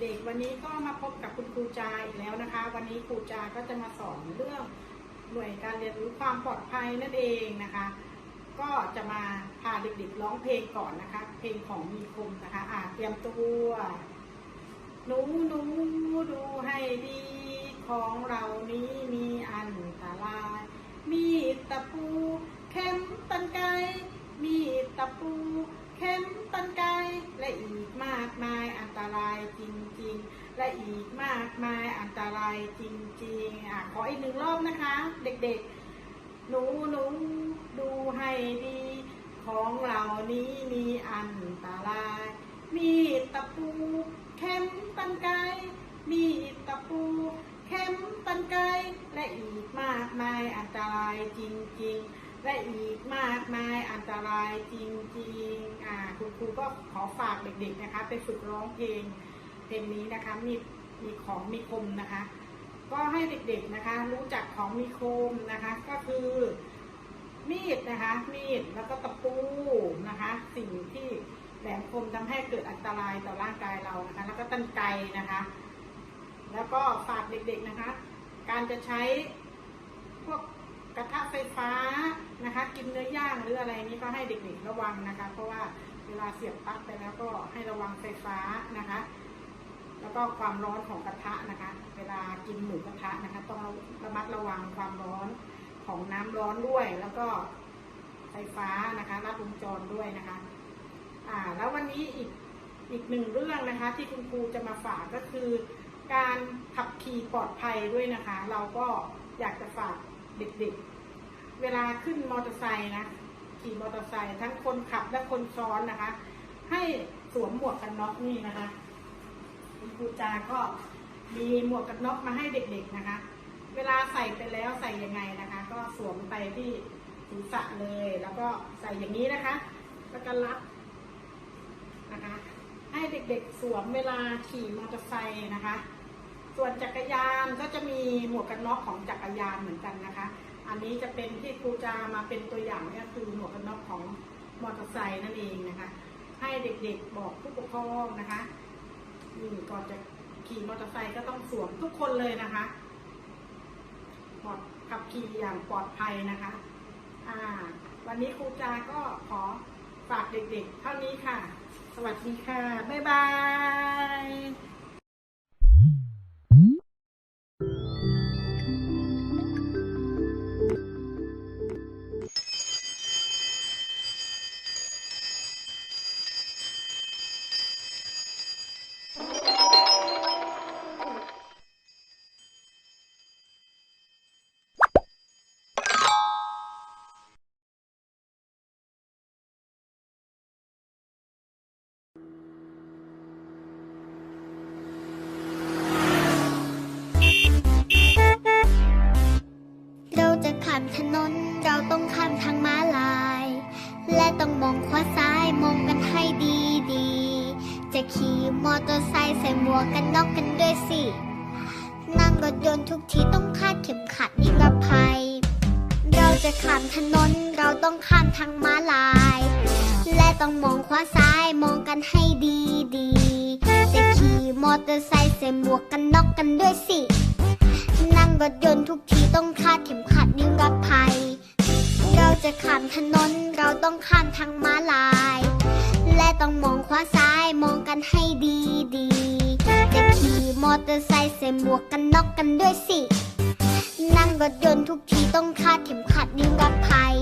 เด็กๆ วันนี้ก็มาพบกับคุณครูจาอีกแล้วนะคะ วันนี้ครูจาก็จะมาสอนเรื่องหน่วยการเรียนรู้ความปลอดภัยนั่นเองนะคะ ก็จะมาพาเด็กๆร้องเพลงก่อนนะคะ เพลงของมีคมนะคะอ่าเตรียมตัวหนูหนูดูให้ดีของเรานี้มีอันตราย มีตะปูเข็มตันไกมีด ตะปูเข็มตันไกและอีกมากมายอันตรายจริงๆ และอีกมากมายอันตรายจริงๆอะขออีกหนึ่งรอบนะคะ เด็กๆ หนูหนูดูให้ดี ของเรานี้มีอันตราย มีตะปูเข็มตันไกมีตะปูเข็มตันไกและอีกมากมายอันตรายจริงๆ และอีกมากมายอันตรายจริงๆอ่าคุณครูก็ขอฝากเด็กๆนะคะ ไปฝึกร้องเพลงเพลงนี้นะคะมีมีของมีคมนะคะ ก็ให้เด็กๆนะคะ รู้จักของมีคมนะคะ ก็คือมีดนะคะ มีดแล้วก็ตะปูนะคะ สิ่งที่แหลมคมทำให้เกิดอันตรายต่อร่างกายเรานะคะ แล้วก็ตันไกรนะคะ แล้วก็ฝากเด็กๆนะคะ การจะใช้พวกกระทะไฟ นะคะกินเนื้อย่างหรืออะไรนี้ก็ให้เด็กๆระวังนะคะ เพราะว่าเวลาเสียบปลั๊กไปแล้วก็ให้ระวังไฟฟ้านะคะ แล้วก็ความร้อนของกระทะนะคะ เวลากินหมูกระทะนะคะ ต้องระมัดระวังความร้อนของน้ำร้อนด้วย แล้วก็ไฟฟ้านะคะรัดวงจรด้วยนะคะ อ่า แล้ววันนี้อีกอีกหนึ่งเรื่องนะคะ ที่คุณครูจะมาฝากก็คือการขับขี่ปลอดภัยด้วยนะคะ เราก็อยากจะฝากเด็กๆ เวลาขึ้นมอเตอร์ไซค์นะขี่มอเตอร์ไซค์ทั้งคนขับและคนซ้อนนะคะ ให้สวมหมวกกันน็อกนี่นะคะคุณครูจาก็มีหมวกกันน็อกมาให้เด็กๆนะคะ เวลาใส่ไปแล้วใส่ยังไงนะคะ ก็สวมไปที่ศีรษะเลย แล้วก็ใส่อย่างนี้นะคะแล้วก็รัดนะคะ ให้เด็กๆสวมเวลาขี่มอเตอร์ไซค์นะคะ ส่วนจักรยานก็จะมีหมวกกันน็อกของจักรยานเหมือนกันนะคะ อันนี้จะเป็นที่ครูจามาเป็นตัวอย่างก็คือหมวกกันน็อกของมอเตอร์ไซค์นั่นเองนะคะ ให้เด็กๆบอกผู้ปกครองนะคะนี่ก่อนจะขี่มอเตอร์ไซค์ก็ต้องสวมทุกคนเลยนะคะปลอดขับขี่อย่างปลอดภัยนะคะ อ่า วันนี้ครูจาก็ขอฝากเด็กๆ เท่านี้ค่ะ สวัสดีค่ะ บ๊ายบาย องมองขวาซ้ายมองกันให้ดีดีๆจะขี่มอเตอร์ไซค์ใส่หมวกกันน็อกกันด้วยสิ นั่งรถยนต์ทุกทีต้องคาดเข็มขัดนิรภัย เราจะข้ามถนนเราต้องข้ามทางม้าลาย และต้องมองขวาซ้ายมองกันให้ดีดีๆจะขี่มอเตอร์ไซค์ใส่หมวกกันน็อกกันด้วยสิ นั่งรถยนต์ทุกทีต้องคาดเข็มขัดนิรภัย จะข้ามถนนเราต้องข้ามทางม้าลาย และต้องมองขวาซ้ายมองกันให้ดีดีๆจะขี่มอเตอร์ไซค์ใส่หมวกกันน็อกกันด้วยสิ นั่งรถยนต์ทุกทีต้องคาดเข็มขัดนิรภัย